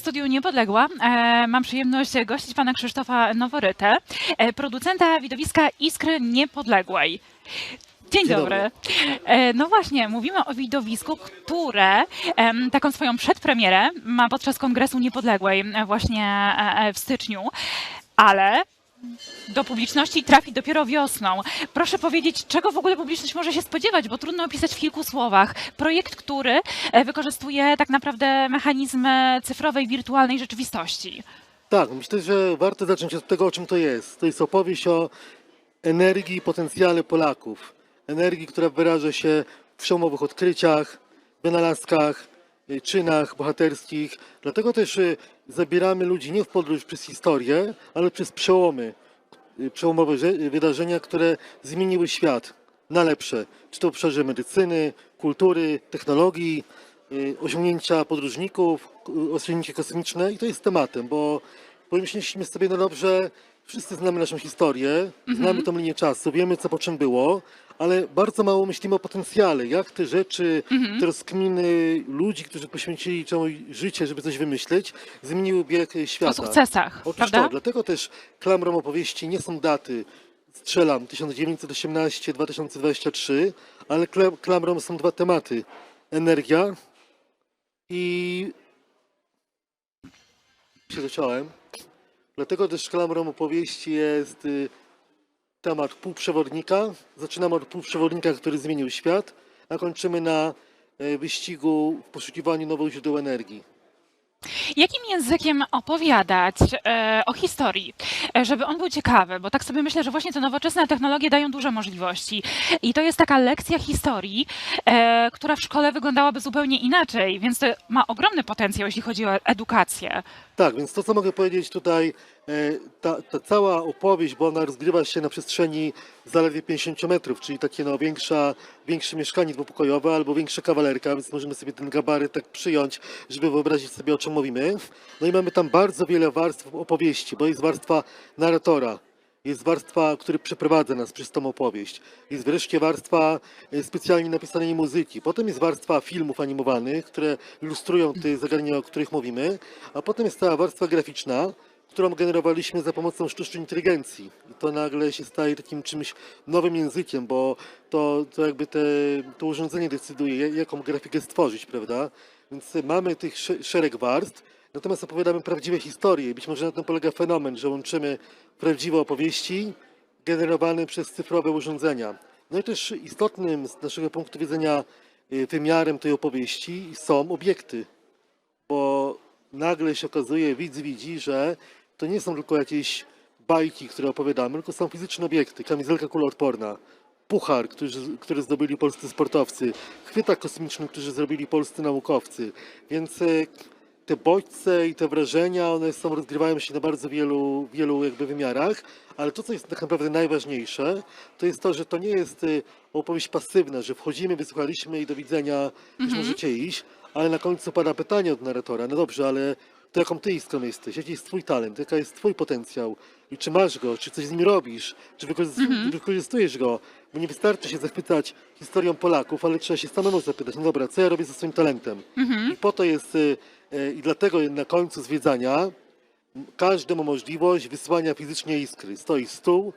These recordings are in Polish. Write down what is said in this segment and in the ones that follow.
studiu Niepodległa e, mam przyjemność gościć pana Krzysztofa Noworytę, e, producenta widowiska Iskry Niepodległej. Dzień, Dzień dobry. dobry. E, No właśnie, mówimy o widowisku, które taką swoją przedpremierę ma podczas Kongresu Niepodległej właśnie w styczniu, ale do publiczności trafi dopiero wiosną. Proszę powiedzieć, czego w ogóle publiczność może się spodziewać, bo trudno opisać w kilku słowach. Projekt, który e, wykorzystuje tak naprawdę mechanizmy cyfrowej, wirtualnej rzeczywistości. Tak, myślę, że warto zacząć od tego, o czym to jest. To jest opowieść o energii i potencjale Polaków. Energii, która wyraża się w przełomowych odkryciach, wynalazkach, czynach bohaterskich. Dlatego też y, zabieramy ludzi nie w podróż przez historię, ale przez przełomy. y, Przełomowe rze- wydarzenia, które zmieniły świat na lepsze. Czy to w obszarze medycyny, kultury, technologii, y, osiągnięcia podróżników, y, osiągnięcia kosmiczne i to jest tematem, bo pomyśleliśmy sobie, no dobrze, wszyscy znamy naszą historię, znamy tą linię czasu, wiemy co po czym było, ale bardzo mało myślimy o potencjale, jak te rzeczy, te rozkminy ludzi, którzy poświęcili całe życie, żeby coś wymyśleć, zmieniły bieg y, O świata. sukcesach, Otóż prawda? to, dlatego też klamrą opowieści nie są daty, strzelam, 1918-2023, ale kla- klamrą są dwa tematy. Energia i... się. Dlatego też klamrą opowieści jest y, temat półprzewodnika. Zaczynamy od półprzewodnika, który zmienił świat, a kończymy na e, wyścigu w poszukiwaniu nowych źródeł energii. Jakim językiem opowiadać e, o historii, e, żeby on był ciekawy? Bo tak sobie myślę, że właśnie te nowoczesne technologie dają duże możliwości. I to jest taka lekcja historii, e, która w szkole wyglądałaby zupełnie inaczej, więc to ma ogromny potencjał, jeśli chodzi o edukację. Tak, więc to, co mogę powiedzieć tutaj, e, ta, ta cała opowieść, bo ona rozgrywa się na przestrzeni zaledwie 50 metrów, czyli takie no, większa, większe mieszkanie dwupokojowe albo większa kawalerka, więc możemy sobie ten gabaryt tak przyjąć, żeby wyobrazić sobie, o czym mówimy. No i mamy tam bardzo wiele warstw opowieści, bo jest warstwa narratora, jest warstwa, który przeprowadza nas przez tą opowieść. Jest wreszcie warstwa e, specjalnie napisanej muzyki. Potem jest warstwa filmów animowanych, które ilustrują te zagadnienia, o których mówimy. A potem jest cała warstwa graficzna, którą generowaliśmy za pomocą sztucznej inteligencji. I to nagle się staje takim czymś nowym językiem, bo to, to jakby te, to urządzenie decyduje, ja- jaką grafikę stworzyć, prawda? Więc mamy tych sze- szereg warstw, natomiast opowiadamy prawdziwe historie. Być może na tym polega fenomen, że łączymy prawdziwe opowieści generowane przez cyfrowe urządzenia. No i też istotnym z naszego punktu widzenia y, wymiarem tej opowieści są obiekty, bo nagle się okazuje, widz widzi, że to nie są tylko jakieś bajki, które opowiadamy, tylko są fizyczne obiekty, kamizelka kuloodporna, puchar, który, który zdobyli polscy sportowcy, chwytak kosmiczny, który zrobili polscy naukowcy. Więc e, te bodźce i te wrażenia, one są, rozgrywają się na bardzo wielu, wielu jakby wymiarach, ale to, co jest tak naprawdę najważniejsze, to jest to, że to nie jest e, opowieść pasywna, że wchodzimy, wysłuchaliśmy i do widzenia, już możecie iść, ale na końcu pada pytanie od narratora, no dobrze, ale to jaką ty iskrą jesteś, jaki jest twój talent, jaka jest twój potencjał? I czy masz go, czy coś z nim robisz, czy wykorzystujesz, wykorzystujesz go, bo nie wystarczy się zachwycać historią Polaków, ale trzeba się samemu zapytać, no dobra, co ja robię ze swoim talentem? I po to jest y, y, i dlatego na końcu zwiedzania każdy ma możliwość wysłania fizycznie iskry. Stoi stół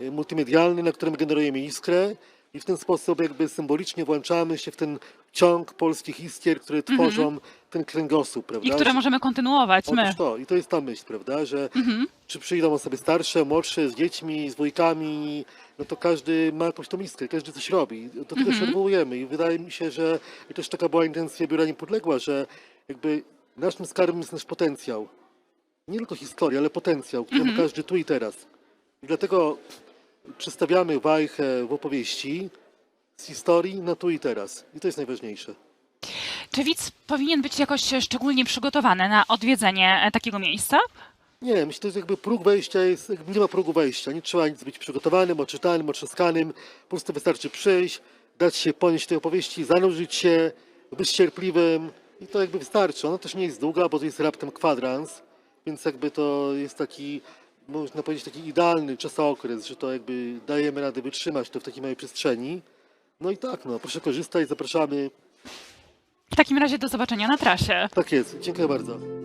y, multimedialny, na którym generujemy iskrę i w ten sposób jakby symbolicznie włączamy się w ten ciąg polskich iskier, które tworzą ten kręgosłup, prawda? I które możemy kontynuować my. Otóż to, i to jest ta myśl, prawda, że czy przyjdą osoby starsze, młodsze, z dziećmi, z wujkami, no to każdy ma jakąś tą iskrę, każdy coś robi. Do tego się odwołujemy i wydaje mi się, że i też taka była intencja Biura Niepodległa, że jakby naszym skarbem jest nasz potencjał. Nie tylko historia, ale potencjał, który ma każdy tu i teraz. I dlatego przedstawiamy wajchę w opowieści z historii na tu i teraz. I to jest najważniejsze. Czy widz powinien być jakoś szczególnie przygotowany na odwiedzenie e, takiego miejsca? Nie, myślę, że jakby próg wejścia jest, jakby nie ma progu wejścia. Nie trzeba nic być przygotowanym, oczytanym, otrzaskanym. Po prostu wystarczy przyjść, dać się ponieść tej opowieści, zanurzyć się, być cierpliwym i to jakby wystarczy. Ona też nie jest długa, bo to jest raptem kwadrans, więc jakby to jest taki, można powiedzieć, taki idealny czasokres, że to jakby dajemy radę wytrzymać to w takiej małej przestrzeni. No i tak, no, proszę korzystać, zapraszamy. W takim razie do zobaczenia na trasie. Tak jest, dziękuję bardzo.